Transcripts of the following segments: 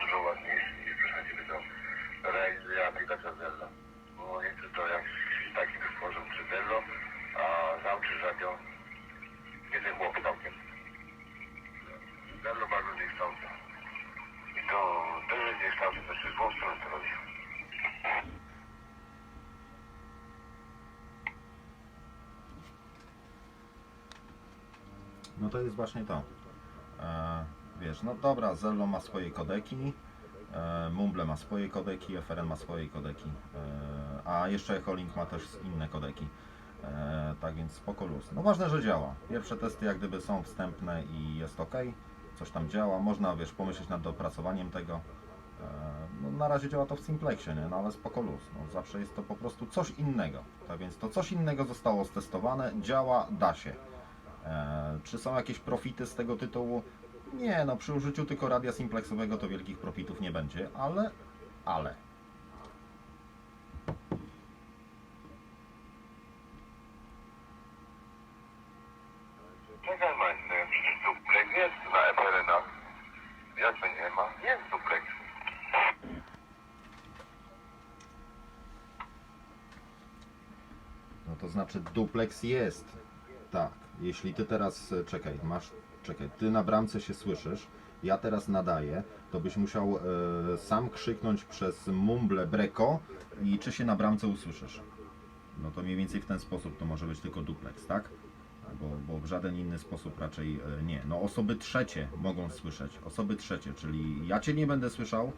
dużo ładniejszy niż przechodzimy do realizacji aplikacja Zello. Bo nie chcę to jak taki wytworzył przy Zello, a radio nie ten chłop całkiem. Zello bardzo niechcący. I to jest niechcący, to się dwóch stron to robi. No to jest właśnie to. E, wiesz, no dobra, Zello ma swoje kodeki, e, Mumble ma swoje kodeki, FRN ma swoje kodeki, e, a jeszcze Echolink ma też inne kodeki. E, tak więc spoko luz. No ważne, że działa. Pierwsze testy jak gdyby są wstępne i jest ok. Coś tam działa. Można, wiesz, pomyśleć nad dopracowaniem tego. E, No, na razie działa to w Simplexie, nie? No ale spoko luz. No, zawsze jest to po prostu coś innego. Tak więc to coś innego zostało stestowane, działa, da się. E, czy są jakieś profity z tego tytułu? Nie, no przy użyciu tylko radia simplexowego to wielkich profitów nie będzie, ale, ale. Czekaj przecież duplex jest na FRN-ach. Jak to nie ma? Jest duplex. No to znaczy duplex jest. Tak. Jeśli ty teraz, e, czekaj, masz, czekaj, ty na bramce się słyszysz, ja teraz nadaję, to byś musiał e, sam krzyknąć przez mumble breko i czy się na bramce usłyszysz. No to mniej więcej w ten sposób to może być tylko duplex, tak? Bo, bo w żaden inny sposób raczej e, nie. No osoby trzecie mogą słyszeć, osoby trzecie, czyli ja cię nie będę słyszał,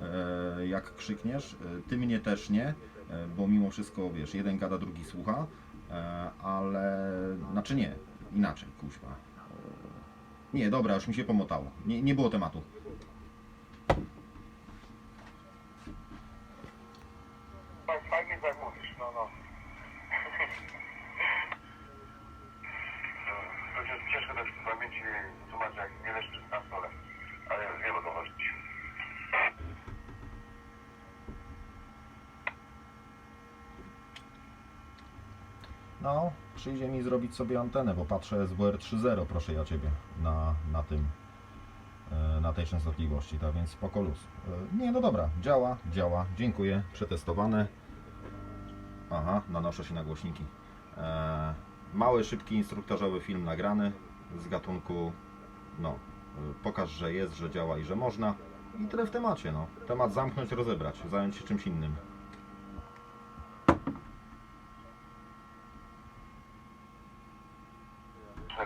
e, jak krzykniesz, e, ty mnie też nie, e, bo mimo wszystko, wiesz, jeden gada, drugi słucha, e, ale, znaczy nie, inaczej, kuźwa. Nie, dobra, już mi się pomotało, nie, nie było tematu. Tak, fajnie tak mówisz, no no. To się ciężko też w pamięci tłumaczyć, jak nie leży na stole. Ale wiem o co chodzi. No, przyjdzie mi zrobić sobie antenę, bo patrzę SWR 3.0, proszę ja Ciebie, na, na tym, e, na tej częstotliwości, tak więc spoko luz. E, Nie, no dobra, działa, działa, dziękuję, przetestowane. Aha, nanoszę się na głośniki. E, Mały, szybki, instruktażowy film nagrany z gatunku, no, pokaż, że jest, że działa i że można. I tyle w temacie, no. Temat zamknąć, rozebrać, zająć się czymś innym.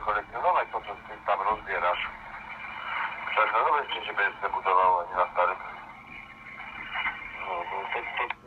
kolekcjonować, po prostu tam rozbierasz. Tak na nowe szczęście będzie zbudowało, a nie na starym. No, no, to, to...